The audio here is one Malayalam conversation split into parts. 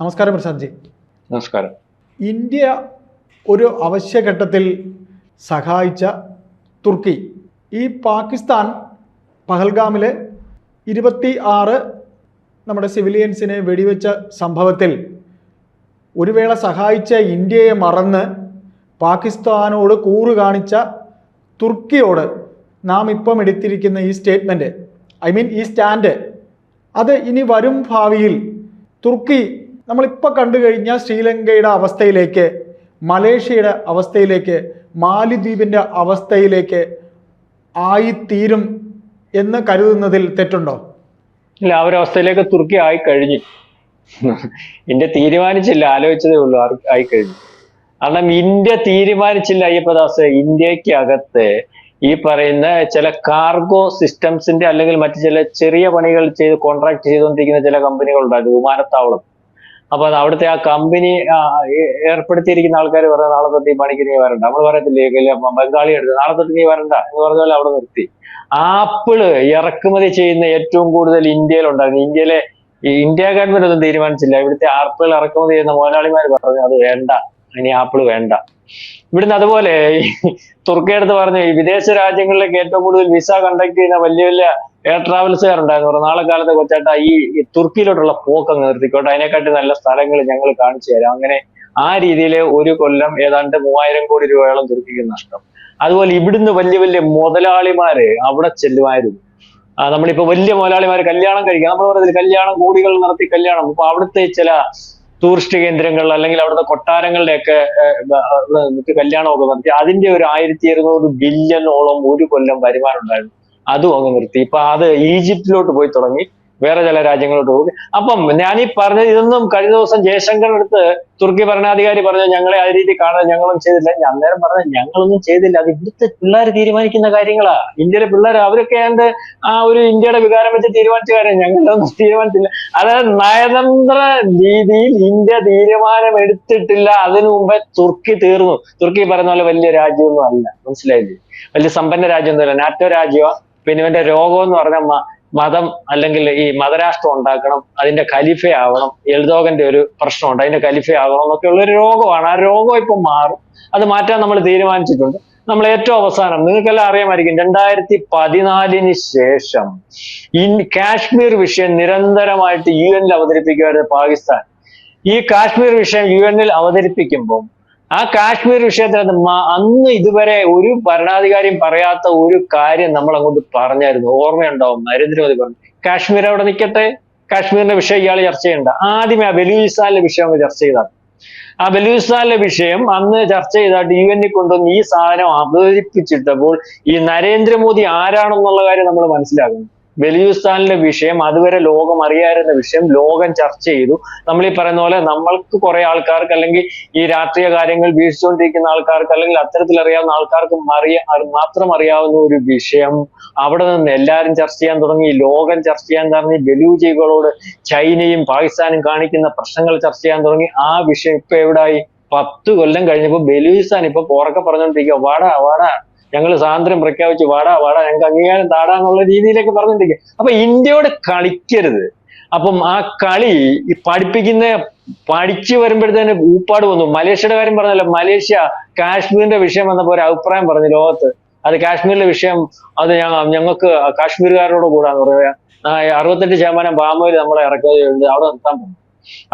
നമസ്കാരം പ്രശാന്ത് ജി നമസ്കാരം. ഇന്ത്യ ഒരു അവശ്യഘട്ടത്തിൽ സഹായിച്ച തുർക്കി. ഈ പാകിസ്ഥാൻ പഹൽഗാമിൽ ഇരുപത്തി ആറ് നമ്മുടെ സിവിലിയൻസിനെ വെടിവെച്ച സംഭവത്തിൽ ഒരു വേള സഹായിച്ച ഇന്ത്യയെ മറന്ന് പാകിസ്ഥാനോട് കൂറ് കാണിച്ച തുർക്കിയോട് നാം ഇപ്പം എടുത്തിരിക്കുന്ന ഈ സ്റ്റേറ്റ്മെന്റ് ഐ മീൻ ഈ സ്റ്റാൻഡ് അത് ഇനി വരും ഭാവിയിൽ തുർക്കി നമ്മളിപ്പോൾ കണ്ടു കഴിഞ്ഞാൽ ശ്രീലങ്കയുടെ അവസ്ഥയിലേക്ക് മലേഷ്യയുടെ അവസ്ഥയിലേക്ക് മാലിദ്വീപിന്റെ അവസ്ഥയിലേക്ക് ആയിത്തീരും എന്ന് കരുതുന്നതിൽ തെറ്റുണ്ടോ? ഇല്ല ആ ഒരു അവസ്ഥയിലേക്ക് തുർക്കി ആയി കഴിഞ്ഞു. ഇന്ത്യ തീരുമാനിച്ചില്ല ആലോചിച്ചതേ ഉള്ളൂ ആയി കഴിഞ്ഞു. കാരണം ഇന്ത്യ തീരുമാനിച്ചില്ല അയ്യപ്പദാസ് ഇന്ത്യയ്ക്ക് അകത്ത് ഈ പറയുന്ന ചില കാർഗോ സിസ്റ്റംസിന്റെ അല്ലെങ്കിൽ മറ്റു ചില ചെറിയ പണികൾ ചെയ്ത് കോൺട്രാക്ട് ചെയ്തുകൊണ്ടിരിക്കുന്ന ചില കമ്പനികളുണ്ട് കമ്പനികളുണ്ടായിരുന്നു വിമാനത്താവളം. അപ്പൊ അവിടുത്തെ ആ കമ്പനി ഏർപ്പെടുത്തിയിരിക്കുന്ന ആൾക്കാർ പറയുന്നത് നാളെ തൊട്ട് ഈ പണിക്ക് നീ വരണ്ട. നമ്മൾ പറയത്തില്ലേ ബംഗാളി എടുത്ത് നാളെ തൊട്ട് നീ വരണ്ട. എന്ന് പറഞ്ഞ പോലെ അവിടെ നിർത്തി. ആപ്പിൾ ഇറക്കുമതി ചെയ്യുന്ന ഏറ്റവും കൂടുതൽ ഇന്ത്യയിലുണ്ടായിരുന്നു ഇന്ത്യയിലെ ഇന്ത്യ ഗവൺമെന്റ് ഒന്നും തീരുമാനിച്ചില്ല. ഇവിടുത്തെ ആപ്പിൾ ഇറക്കുമതി ചെയ്യുന്ന മുതലാളിമാർ പറഞ്ഞു അത് വേണ്ട. ഇനി ആപ്പിൾ വേണ്ട. ഇവിടുന്ന് അതുപോലെ തുർക്കിയെടുത്ത് പറഞ്ഞു ഈ വിദേശ രാജ്യങ്ങളിലേക്ക് ഏറ്റവും കൂടുതൽ വിസ കണ്ടക്ട് ചെയ്യുന്ന വലിയ വലിയ എയർ ട്രാവൽസുകാരുണ്ടായിരുന്നു പറഞ്ഞു നാളെ കാലത്തെ കൊച്ചേട്ടാ ഈ തുർക്കിയിലോട്ടുള്ള പോക്ക് അങ്ങ് നിർത്തിക്കോട്ടെ. അതിനെക്കാട്ടി നല്ല സ്ഥലങ്ങൾ ഞങ്ങൾ കാണിച്ചു തരാം. അങ്ങനെ ആ രീതിയിൽ ഒരു കൊല്ലം ഏതാണ്ട് മൂവായിരം കോടി രൂപയോളം തുർക്കിക്ക് നഷ്ടം. അതുപോലെ ഇവിടുന്ന് വലിയ വലിയ മുതലാളിമാര് അവിടെ ചെല്ലുമായിരുന്നു. നമ്മളിപ്പോ വലിയ മുതലാളിമാര് കല്യാണം കഴിക്കുക നമ്മൾ പറയുന്നത് കല്യാണം കോടികൾ നടത്തി കല്യാണം. അപ്പൊ അവിടുത്തെ ചില ടൂറിസ്റ്റ് കേന്ദ്രങ്ങൾ അല്ലെങ്കിൽ അവിടുത്തെ കൊട്ടാരങ്ങളുടെയൊക്കെ കല്യാണമൊക്കെ നടത്തി. അതിന്റെ ഒരു ആയിരത്തി ഇരുന്നൂറ് ബില്യണോളം ഒരു കൊല്ലം വരുമാനം ഉണ്ടായിരുന്നു. അതും അങ്ങ് നിർത്തി. ഇപ്പൊ അത് ഈജിപ്തിലോട്ട് പോയി തുടങ്ങി. വേറെ ചില രാജ്യങ്ങളോട്ട് പോകും. അപ്പം ഞാൻ ഈ പറഞ്ഞത് ഇതൊന്നും കഴിഞ്ഞ ദിവസം ജയശങ്കർ അടുത്ത് തുർക്കി ഭരണാധികാരി പറഞ്ഞു ഞങ്ങളെ ആ രീതി കാണാൻ ഞങ്ങളും ചെയ്തില്ല. ഞാൻ അന്നേരം പറഞ്ഞ ഞങ്ങളൊന്നും ചെയ്തില്ല. അത് ഇവിടുത്തെ പിള്ളേർ തീരുമാനിക്കുന്ന കാര്യങ്ങളാ. ഇന്ത്യയിലെ പിള്ളേർ അവരൊക്കെ ഏതാണ്ട് ആ ഒരു ഇന്ത്യയുടെ വികാരം വെച്ച് തീരുമാനിച്ച കാര്യം ഞങ്ങളൊന്നും തീരുമാനിച്ചില്ല. അതായത് നയതന്ത്ര രീതിയിൽ ഇന്ത്യ തീരുമാനം എടുത്തിട്ടില്ല അതിനു മുമ്പേ തുർക്കി തീർന്നു. തുർക്കി പറഞ്ഞ പോലെ വലിയ രാജ്യമൊന്നും അല്ല. മനസ്സിലായില്ലേ? വലിയ സമ്പന്ന രാജ്യമൊന്നുമല്ല. നാറ്റോ രാജ്യമാണ് പിന്നെ ഇവന്റെ രോഗം എന്ന് പറഞ്ഞ മതം അല്ലെങ്കിൽ ഈ മതരാഷ്ട്രം ഉണ്ടാക്കണം അതിന്റെ ഖലീഫ ആവണം എൽദോഗന്റെ ഒരു പ്രശ്നമുണ്ട് അതിന്റെ ഖലീഫ ആകണം എന്നൊക്കെ ഉള്ള ഒരു രോഗമാണ്. ആ രോഗം ഇപ്പം മാറും. അത് മാറ്റാൻ നമ്മൾ തീരുമാനിച്ചിട്ടുണ്ട്. നമ്മൾ ഏറ്റവും അവസാനം നിങ്ങൾക്കെല്ലാം അറിയാമായിരിക്കും രണ്ടായിരത്തി പതിനാലിന് ശേഷം ഇൻ കാശ്മീർ വിഷയം നിരന്തരമായിട്ട് യു എനിൽ അവതരിപ്പിക്കുമായിരുന്നു പാകിസ്ഥാൻ. ഈ കാശ്മീർ വിഷയം യു എനിൽ അവതരിപ്പിക്കുമ്പോൾ ആ കാശ്മീർ വിഷയത്തിൽ അന്ന് ഇതുവരെ ഒരു ഭരണാധികാരിയും പറയാത്ത ഒരു കാര്യം നമ്മൾ അങ്ങോട്ട് പറഞ്ഞായിരുന്നു. ഓർമ്മയുണ്ടാവും. നരേന്ദ്രമോദി പറഞ്ഞു കാശ്മീർ അവിടെ നിൽക്കട്ടെ കാശ്മീരിന്റെ വിഷയം ഇയാൾ ചർച്ച ചെയ്യണ്ട. ആദ്യമേ ആ ബലൂചിസ്ഥാനിലെ വിഷയം ചർച്ച ചെയ്താൽ ആ ബലൂചിസ്ഥാനിലെ വിഷയം അന്ന് ചർച്ച ചെയ്തായിട്ട് യു എന്നിൽ കൊണ്ടുവന്ന് ഈ സാധനം അവതരിപ്പിച്ചിട്ടപ്പോൾ ഈ നരേന്ദ്രമോദി ആരാണെന്നുള്ള കാര്യം നമ്മൾ മനസ്സിലാക്കുന്നു. ബലൂചിസ്ഥാനിലെ വിഷയം അതുവരെ ലോകം അറിയായിരുന്ന വിഷയം ലോകം ചർച്ച ചെയ്തു. നമ്മൾ ഈ പറയുന്ന പോലെ നമ്മൾക്ക് കുറെ ആൾക്കാർക്ക് അല്ലെങ്കിൽ ഈ രാഷ്ട്രീയ കാര്യങ്ങൾ വീക്ഷിച്ചുകൊണ്ടിരിക്കുന്ന ആൾക്കാർക്ക് അല്ലെങ്കിൽ അത്തരത്തിൽ അറിയാവുന്ന ആൾക്കാർക്ക് അറിയ മാത്രം അറിയാവുന്ന ഒരു വിഷയം അവിടെ നിന്ന് എല്ലാവരും ചർച്ച ചെയ്യാൻ തുടങ്ങി. ലോകം ചർച്ച ചെയ്യാൻ തുടങ്ങി. ബലൂജികളോട് ചൈനയും പാകിസ്ഥാനും കാണിക്കുന്ന പ്രശ്നങ്ങൾ ചർച്ച ചെയ്യാൻ തുടങ്ങി. ആ വിഷയം ഇപ്പൊ എവിടായി? പത്ത് കൊല്ലം കഴിഞ്ഞപ്പോ ബലൂചിസ്ഥാൻ ഇപ്പൊ പോറൊക്കെ പറഞ്ഞോണ്ടിരിക്കുക വാടാ വാടാ. ഞങ്ങൾ സ്വാതന്ത്ര്യം പ്രഖ്യാപിച്ച് വാടാ വാടാ ഞങ്ങൾക്ക് അംഗീകാരം താടാ എന്നുള്ള രീതിയിലേക്ക് പറഞ്ഞോണ്ടിരിക്കുക അപ്പൊ ഇന്ത്യയോട് കളിക്കരുത്. അപ്പം ആ കളി ഈ പഠിപ്പിക്കുന്ന പഠിച്ചു വരുമ്പോഴത്തേന് ഊപ്പാട് വന്നു. മലേഷ്യയുടെ കാര്യം പറഞ്ഞല്ലോ മലേഷ്യ കാശ്മീരിന്റെ വിഷയം വന്നപ്പോ ഒരു അഭിപ്രായം പറഞ്ഞു ലോകത്ത്. അത് കാശ്മീരിലെ വിഷയം അത് ഞങ്ങ ഞങ്ങൾക്ക് കാശ്മീരുകാരോട് കൂടാന്ന് പറയുക ആ, അറുപത്തെട്ട് ശതമാനം പാമോയിൽ നമ്മളെ ഇറക്കുക അവിടെ നിർത്താൻ പറഞ്ഞു.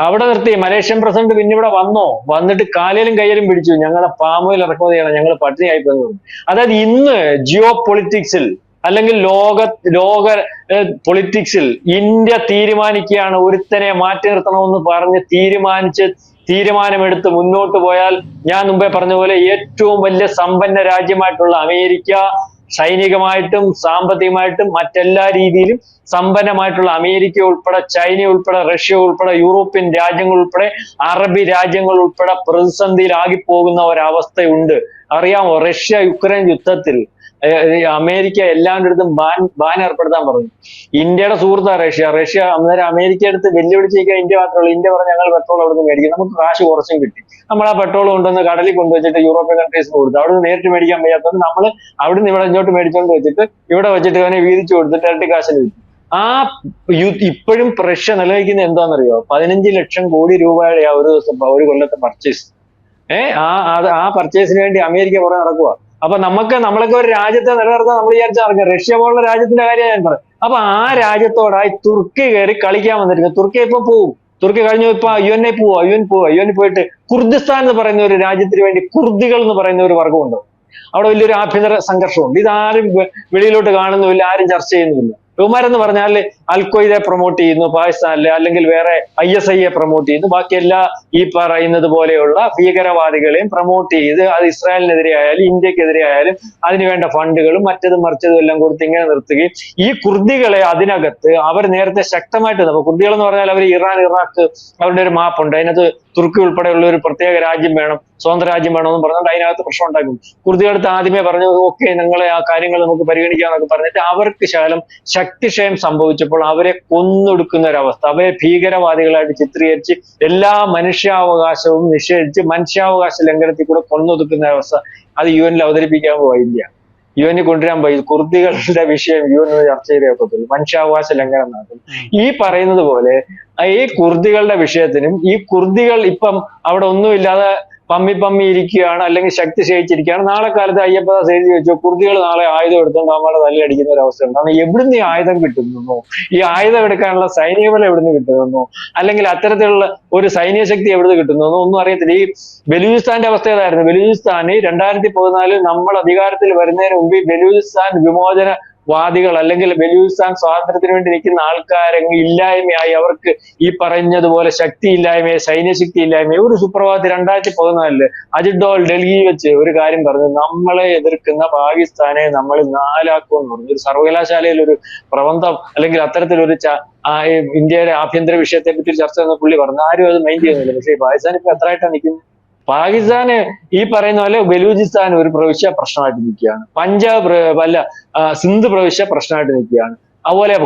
അവിടെ നിർത്തി. മലേഷ്യൻ പ്രസിഡന്റ് പിന്നെ ഇവിടെ വന്നോ? വന്നിട്ട് കാലിലും കയ്യിലും പിടിച്ചു. ഞങ്ങളെ പാമോയിൽ ഇറക്കുമതി ചെയ്യണം ഞങ്ങൾ പട്ടിണിയായി പോയെന്ന് അതായത് ഇന്ന് ജിയോ പൊളിറ്റിക്സിൽ അല്ലെങ്കിൽ ലോക ലോക പൊളിറ്റിക്സിൽ ഇന്ത്യ തീരുമാനിക്കുകയാണ്. ഒരുത്തനെ മാറ്റി നിർത്തണമെന്ന് പറഞ്ഞ് തീരുമാനിച്ച് തീരുമാനമെടുത്ത് മുന്നോട്ട് പോയാൽ ഞാൻ മുമ്പേ പറഞ്ഞ പോലെ ഏറ്റവും വലിയ സമ്പന്ന രാജ്യമായിട്ടുള്ള അമേരിക്ക സൈനികമായിട്ടും സാമ്പത്തികമായിട്ടും മറ്റെല്ലാ രീതിയിലും സമ്പന്നമായിട്ടുള്ള അമേരിക്ക ഉൾപ്പെടെ ചൈന ഉൾപ്പെടെ റഷ്യ ഉൾപ്പെടെ യൂറോപ്യൻ രാജ്യങ്ങൾ ഉൾപ്പെടെ അറബി രാജ്യങ്ങൾ ഉൾപ്പെടെ പ്രതിസന്ധിയിലാകി പോകുന്ന ഒരവസ്ഥയുണ്ട്. അറിയാമോ? റഷ്യ യുക്രൈൻ യുദ്ധത്തിൽ അമേരിക്ക എല്ലാവരുടെ അടുത്തും ബാൻ ബാൻ ഏർപ്പെടുത്താൻ പറഞ്ഞു. ഇന്ത്യയുടെ സുഹൃത്താണ് റഷ്യ. റഷ്യ അന്നേരം അമേരിക്ക അടുത്ത് വെല്ലുവിളിച്ചിരിക്കുക ഇന്ത്യ മാത്രമല്ല ഇന്ത്യ പറഞ്ഞു ഞങ്ങൾ പെട്രോൾ അവിടുന്ന് മേടിക്കും. നമുക്ക് കാശ് കുറച്ചും കിട്ടി. നമ്മൾ ആ പെട്രോൾ കൊണ്ടുവന്ന് കടലിൽ കൊണ്ടുവച്ചിട്ട് യൂറോപ്യൻ കൺട്രീസിന് കൊടുത്തു. അവിടെ നിന്ന് നേരിട്ട് മേടിക്കാൻ വയ്യാത്തതുകൊണ്ട് നമ്മൾ അവിടുന്ന് ഇവിടെ ഇങ്ങോട്ട് മേടിച്ചോണ്ട് വെച്ചിട്ട് ഇവിടെ വെച്ചിട്ട് അവനെ വീതിച്ചു കൊടുത്തിട്ട് ഇരട്ടി കാശിന് ആ ഇപ്പോഴും പ്രഷർ നിലനിൽക്കുന്ന എന്താണെന്നറിയോ? പതിനഞ്ച് ലക്ഷം കോടി രൂപയുടെ ആ ഒരു ദിവസം ഒരു കൊല്ലത്തെ പർച്ചേസ് ഏ ആ അത് ആ പർച്ചേസിന് വേണ്ടി അമേരിക്ക പുറകെ നടക്കുക അപ്പൊ നമുക്ക് നമ്മളൊക്കെ ഒരു രാജ്യത്തെ നിലനിർത്താൻ നമ്മൾ വിചാരിച്ചാൽ നടക്കുക റഷ്യ പോലുള്ള രാജ്യത്തിന്റെ കാര്യം ഞാൻ പറയും. അപ്പൊ ആ രാജ്യത്തോടായി തുർക്കി കയറി കളിക്കാൻ വന്നിരിക്കുന്നത് തുർക്കി ഇപ്പൊ പോവും. തുർക്കി കഴിഞ്ഞു ഇപ്പൊ യു എൻ എ പോവാ. യു എൻ പോവാ. യു എൻ പോയിട്ട് കുർദിസ്ഥാൻ എന്ന് പറയുന്ന ഒരു രാജ്യത്തിന് വേണ്ടി കുർദികൾ എന്ന് പറയുന്ന ഒരു വർഗമുണ്ട് അവിടെ വലിയൊരു ആഭ്യന്തര സംഘർഷമുണ്ട്. ഇതാരും വെളിയിലോട്ട് കാണുന്നുമില്ല. ആരും ചർച്ച ചെയ്യുന്നുമില്ല. ഇവന്മാരെന്ന് പറഞ്ഞാൽ അൽക്വയ്ദെ പ്രൊമോട്ട് ചെയ്യുന്നു പാകിസ്ഥാനിലെ അല്ലെങ്കിൽ വേറെ ഐ എസ് ഐയെ പ്രൊമോട്ട് ചെയ്യുന്നു. ബാക്കി എല്ലാ ഈ പറയുന്നത് പോലെയുള്ള ഭീകരവാദികളെയും പ്രൊമോട്ട് ചെയ്ത് അത് ഇസ്രായേലിനെതിരെ ആയാലും ഇന്ത്യക്കെതിരെ ആയാലും അതിനുവേണ്ട ഫണ്ടുകളും മറ്റതും മറിച്ചതും എല്ലാം കൊടുത്ത് ഇങ്ങനെ നിർത്തുകയും ഈ കുർദികളെ അതിനകത്ത് അവർ നേരത്തെ ശക്തമായിട്ട് അപ്പൊ കുർദികൾ എന്ന് പറഞ്ഞാൽ അവർ ഇറാൻ ഇറാഖ് അവരുടെ ഒരു മാപ്പുണ്ട് അതിനകത്ത് തുർക്കി ഉൾപ്പെടെയുള്ള ഒരു പ്രത്യേക രാജ്യം വേണം സ്വന്തം രാജ്യം വേണമെന്ന് പറഞ്ഞുകൊണ്ട് അതിനകത്ത് പ്രശ്നം ഉണ്ടാക്കും. കുർദികളടുത്ത് ആദ്യമേ പറഞ്ഞു ഓക്കെ നിങ്ങളെ ആ കാര്യങ്ങൾ നമുക്ക് പരിഗണിക്കാന്നൊക്കെ പറഞ്ഞിട്ട് അവർക്ക് ശകലം ശക്തിക്ഷയം സംഭവിച്ചപ്പോൾ അവരെ കൊന്നൊടുക്കുന്ന ഒരവസ്ഥ അവരെ ഭീകരവാദികളായിട്ട് ചിത്രീകരിച്ച് എല്ലാ മനുഷ്യാവകാശവും നിഷേധിച്ച് മനുഷ്യാവകാശ ലംഘനത്തിൽ കൂടെ കൊന്നൊടുക്കുന്ന അവസ്ഥ അത് യു എനിൽ അവതരിപ്പിക്കാൻ പോയില്ല. യു എനിൽ കൊണ്ടുവരാൻ പോയി. കുർദികളുടെ വിഷയം യു എൻ ചർച്ച ചെയ്തേ ഒക്കത്തുള്ളൂ മനുഷ്യാവകാശ ലംഘനം നടത്തും. ഈ പറയുന്നത് പോലെ ഈ കുർദികളുടെ വിഷയത്തിനും ഈ കുർദികൾ ഇപ്പം അവിടെ ഒന്നുമില്ലാതെ പമ്മി പമ്മി ഇരിക്കുകയാണ് അല്ലെങ്കിൽ ശക്തി ക്ഷയിച്ചിരിക്കുകയാണ് നാളെ കാലത്ത് അയ്യപ്പദാസ് എഴുതി വെച്ചു കുർദികൾ നാളെ ആയുധം എടുത്തുകൊണ്ട് നമ്മളെ തല്ലടിക്കുന്ന ഒരു അവസ്ഥ ഉണ്ട് കാരണം എവിടുന്ന് ഈ ആയുധം കിട്ടുന്നു? ഈ ആയുധം എടുക്കാനുള്ള സൈനിക ബലം എവിടുന്ന് കിട്ടുന്നു? അല്ലെങ്കിൽ അത്തരത്തിലുള്ള ഒരു സൈനിക ശക്തി എവിടുന്ന് കിട്ടുന്നു? ഒന്നും അറിയത്തില്ല. ഈ ബലൂചിസ്ഥാന്റെ അവസ്ഥ ഏതായിരുന്നു? ബലൂചിസ്ഥാന് രണ്ടായിരത്തി പതിനാലിൽ നമ്മൾ അധികാരത്തിൽ വരുന്നതിന് മുമ്പ് ബലൂചിസ്ഥാൻ വിമോചന വാദികൾ അല്ലെങ്കിൽ ബലൂചിസ്ഥാൻ സ്വാതന്ത്ര്യത്തിന് വേണ്ടി നിൽക്കുന്ന ആൾക്കാരങ്ങ് ഇല്ലായ്മയായി. അവർക്ക് ഈ പറഞ്ഞതുപോലെ ശക്തി ഇല്ലായ്മയെ സൈന്യശക്തി ഇല്ലായ്മയെ ഒരു സുപ്രഭാതത്തിൽ രണ്ടായിരത്തി പതിനാലിൽ അജിത് ഡോൾ ഡൽഹിയിൽ വെച്ച് ഒരു കാര്യം പറഞ്ഞു നമ്മളെ എതിർക്കുന്ന പാകിസ്ഥാനെ നമ്മൾ നാലാക്കും എന്ന് പറഞ്ഞു. ഒരു സർവകലാശാലയിൽ ഒരു പ്രബന്ധം അല്ലെങ്കിൽ അത്തരത്തിലൊരു ഇന്ത്യയുടെ ആഭ്യന്തര വിഷയത്തെ പറ്റി ചർച്ച എന്ന പുള്ളി പറഞ്ഞു. ആരും അത് മൈൻഡ് ചെയ്യുന്നില്ല. പക്ഷേ പാകിസ്ഥാൻ ഇപ്പൊ എത്രയായിട്ടാണ് നിൽക്കുന്നത്. പാകിസ്ഥാന് ഈ പറയുന്ന പോലെ ബലൂചിസ്ഥാൻ ഒരു പ്രവിശ്യ പ്രശ്നമായിട്ട് നിൽക്കുകയാണ്. പഞ്ചാബ് പ്ര- അല്ല സിന്ധു പ്രവിശ്യ പ്രശ്നമായിട്ട് നിൽക്കുകയാണ്. അതുപോലെ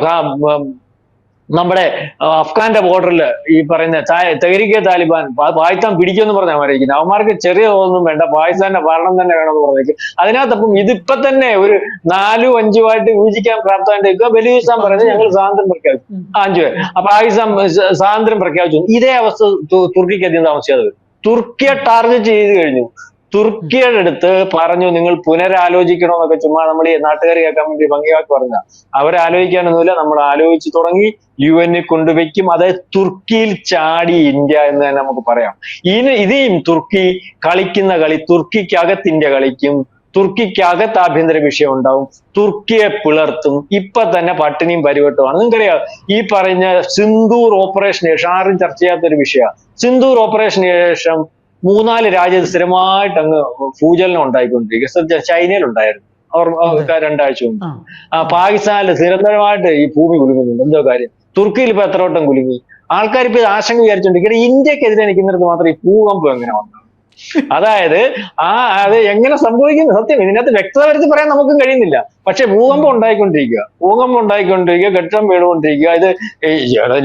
നമ്മുടെ അഫ്ഗാന്റെ ബോർഡറിൽ ഈ പറയുന്ന തെഹരിക്കെ താലിബാൻ പാകിസ്ഥാൻ പിടിക്കുമെന്ന് പറഞ്ഞാൽ മരിക്കുന്നത് അവന്മാർക്ക് ചെറിയ ഒന്നും വേണ്ട പാകിസ്ഥാന്റെ ഭരണം തന്നെ വേണമെന്ന് പറഞ്ഞേക്കും. അതിനകത്തപ്പം ഇതിപ്പൊ തന്നെ ഒരു നാലും അഞ്ചുമായിട്ട് വിഭജിക്കാൻ പ്രാപ്തമായിട്ട് നിൽക്കുക. ബലൂചിസ്ഥാൻ പറയുന്നത് ഞങ്ങൾ സ്വാതന്ത്ര്യം പ്രഖ്യാപിച്ചു. അഞ്ചു അപ്പൊ പാകിസ്ഥാൻ സ്വാതന്ത്ര്യം പ്രഖ്യാപിച്ചു. ഇതേ അവസ്ഥ തുർക്കിക്ക് അധികം താമസിക്കാതെ വരും തുർക്കിയെ ടാർഗറ്റ് ചെയ്ത് കഴിഞ്ഞു. തുർക്കിയുടെ അടുത്ത് പറഞ്ഞു നിങ്ങൾ പുനരാലോചിക്കണമെന്നൊക്കെ ചുമ്മാ നമ്മൾ ഈ നാട്ടുകാർ കേൾക്കാൻ വേണ്ടി ഭംഗിയാക്കി പറഞ്ഞ അവരാലോചിക്കാനൊന്നുമില്ല നമ്മൾ ആലോചിച്ചു തുടങ്ങി യു എന്നെ കൊണ്ടുവയ്ക്കും. അതായത് തുർക്കിയിൽ ചാടി ഇന്ത്യ എന്ന് തന്നെ നമുക്ക് പറയാം. ഇനി ഇതേയും തുർക്കി കളിക്കുന്ന കളി തുർക്കിക്കകത്ത് ഇന്ത്യ കളിക്കും. തുർക്കിക്കകത്ത് ആഭ്യന്തര വിഷയം ഉണ്ടാവും. തുർക്കിയെ പിളർത്തും. ഇപ്പൊ തന്നെ പട്ടിണിയും പരിവട്ടമാണ് നിങ്ങൾക്കറിയാം ഈ പറഞ്ഞ സിന്ദൂർ ഓപ്പറേഷൻ ശേഷം ആരും ചർച്ച ചെയ്യാത്ത ഒരു വിഷയമാണ്. സിന്ദൂർ ഓപ്പറേഷന് ശേഷം മൂന്നാൽ രാജ്യത്ത് സ്ഥിരമായിട്ട് അങ്ങ് ഭൂചലനം ഉണ്ടായിക്കൊണ്ടിരിക്കുക ചൈനയിലുണ്ടായിരുന്നു. ചൈനയിൽ ഉണ്ടായിരുന്നു അവർ രണ്ടാഴ്ച മുമ്പ്. ആ. പാകിസ്ഥാനിൽ നിരന്തരമായിട്ട് ഈ ഭൂമി കുലുങ്ങുന്നുണ്ട്. എന്തോ കാര്യം. തുർക്കിയിൽ ഇപ്പൊ എത്ര വട്ടം കുലുങ്ങി. ആൾക്കാർ ഇപ്പൊ ഇത് ആശങ്ക വിചാരിച്ചോണ്ടിരിക്കുന്നത് ഇന്ത്യക്കെതിരെ നിൽക്കുന്നിടത്ത് മാത്രം ഈ ഭൂകമ്പം എങ്ങനെ വന്നു? അതായത് ആ അത് എങ്ങനെ സംഭവിക്കുന്നു? സത്യം. ഇതിനകത്ത് വ്യക്തത വരുത്തി പറയാൻ നമുക്കും കഴിയുന്നില്ല. പക്ഷെ ഭൂകമ്പം ഉണ്ടായിക്കൊണ്ടിരിക്കുക. ഭൂകമ്പം ഉണ്ടായിക്കൊണ്ടിരിക്കുക കെട്ടിടം വീണുകൊണ്ടിരിക്കുക. ഇത്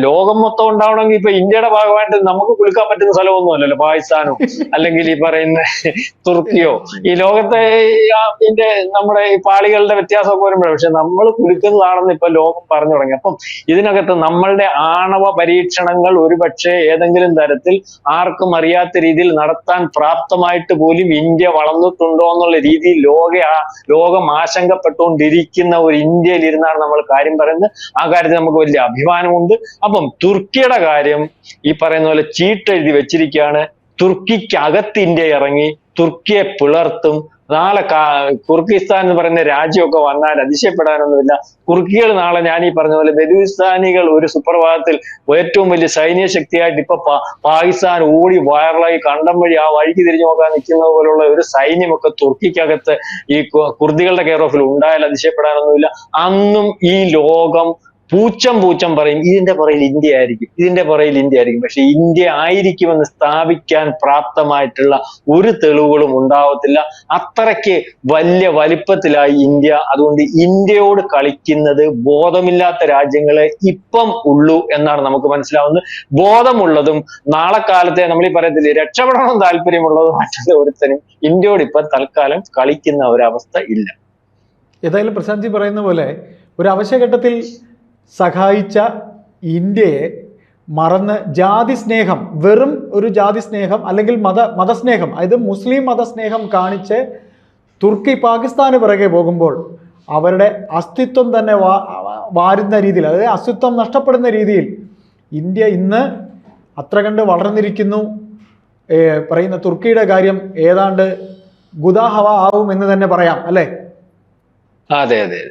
ലോകം മൊത്തം ഉണ്ടാവണമെങ്കിൽ ഇപ്പൊ ഇന്ത്യയുടെ ഭാഗമായിട്ട് നമുക്ക് കുളിക്കാൻ പറ്റുന്ന സ്ഥലമൊന്നും അല്ലല്ലോ. പാകിസ്ഥാനോ അല്ലെങ്കിൽ ഈ പറയുന്ന തുർക്കിയോ. ഈ ലോകത്തെ ഇതിന്റെ നമ്മുടെ ഈ പാളികളുടെ വ്യത്യാസമൊക്കെ വരുമ്പോഴേ പക്ഷെ നമ്മൾ കുളിക്കുന്നതാണെന്ന് ഇപ്പൊ ലോകം പറഞ്ഞു തുടങ്ങി. അപ്പം ഇതിനകത്ത് നമ്മളുടെ ആണവ പരീക്ഷണങ്ങൾ ഒരുപക്ഷെ ഏതെങ്കിലും തരത്തിൽ ആർക്കും അറിയാത്ത രീതിയിൽ നടത്താൻ പ്രാപ്തമായിട്ട് പോലും ഇന്ത്യ വളർന്നിട്ടുണ്ടോ എന്നുള്ള രീതിയിൽ ലോക ലോകം ലോകം ആശങ്കപ്പെട്ടുകൊണ്ടിരിക്കുന്ന ഒരു ഇന്ത്യയിൽ ഇരുന്നാണ് നമ്മൾ കാര്യം പറയുന്നത്. ആ കാര്യത്തിൽ നമുക്ക് വലിയ അഭിമാനമുണ്ട്. അപ്പം തുർക്കിയുടെ കാര്യം ഈ പറയുന്ന പോലെ ചീട്ടെഴുതി വെച്ചിരിക്കുകയാണ്. തുർക്കിക്കകത്ത് ഇന്ത്യ ഇറങ്ങി തുർക്കിയെ പിളർത്തും നാളെ കുർക്കിസ്ഥാൻ എന്ന് പറയുന്ന രാജ്യമൊക്കെ വന്നാൽ അതിശയപ്പെടാനൊന്നുമില്ല. കുർക്കികൾ നാളെ ഞാൻ ഈ പറഞ്ഞ പോലെ ബലൂസ്ഥാനികൾ ഒരു സുപ്രഭാതത്തിൽ ഏറ്റവും വലിയ സൈനിക ശക്തിയായിട്ട് ഇപ്പൊ പാകിസ്ഥാൻ ഓടി വയറലായി കണ്ടം വഴി ആ വഴിക്ക് തിരിഞ്ഞു നോക്കാൻ നിൽക്കുന്നത് പോലുള്ള ഒരു സൈന്യമൊക്കെ തുർക്കിക്കകത്ത് ഈ കുർദികളുടെ കെയർ ഓഫിൽ ഉണ്ടായാൽ അതിശയപ്പെടാനൊന്നുമില്ല. അന്നും ഈ ലോകം പൂച്ചം പൂച്ചം പറയും ഇതിന്റെ പുറയിൽ ഇന്ത്യ ആയിരിക്കും ഇതിന്റെ പുറയിൽ ഇന്ത്യ ആയിരിക്കും. പക്ഷെ ഇന്ത്യ ആയിരിക്കുമെന്ന് സ്ഥാപിക്കാൻ പ്രാപ്തമായിട്ടുള്ള ഒരു തെളിവുകളും ഉണ്ടാവത്തില്ല. അത്രയ്ക്ക് വലിയ വലിപ്പത്തിലായി ഇന്ത്യ. അതുകൊണ്ട് ഇന്ത്യയോട് കളിക്കുന്നത് ബോധമില്ലാത്ത രാജ്യങ്ങളെ ഇപ്പം ഉള്ളൂ എന്നാണ് നമുക്ക് മനസ്സിലാവുന്നത്. ബോധമുള്ളതും നാളെ കാലത്തെ നമ്മൾ ഈ പറയത്തില്ലേ രക്ഷപ്പെടണം താല്പര്യമുള്ളതും മറ്റുള്ള ഒരുത്തനും ഇന്ത്യയോട് ഇപ്പൊ തൽക്കാലം കളിക്കുന്ന ഒരവസ്ഥ ഇല്ല. ഏതായാലും പ്രശാന്ത്ജി പറയുന്ന പോലെ ഒരു അവശ്യഘട്ടത്തിൽ സഹായിച്ച ഇന്ത്യയെ മറന്ന് ജാതി സ്നേഹം വെറും ഒരു ജാതി സ്നേഹം അല്ലെങ്കിൽ മത മതസ്നേഹം അതായത് മുസ്ലിം മതസ്നേഹം കാണിച്ച് തുർക്കി പാകിസ്ഥാന് പിറകെ പോകുമ്പോൾ അവരുടെ അസ്തിത്വം തന്നെ വാ വാരുന്ന രീതിയിൽ അതായത് അസ്തിത്വം നഷ്ടപ്പെടുന്ന രീതിയിൽ ഇന്ത്യ ഇന്ന് അത്ര കണ്ട് വളർന്നിരിക്കുന്നു. പറയുന്ന തുർക്കിയുടെ കാര്യം ഏതാണ്ട് ഗുദാഹവ ആവും എന്ന് തന്നെ പറയാം അല്ലേ? അതെ അതെ.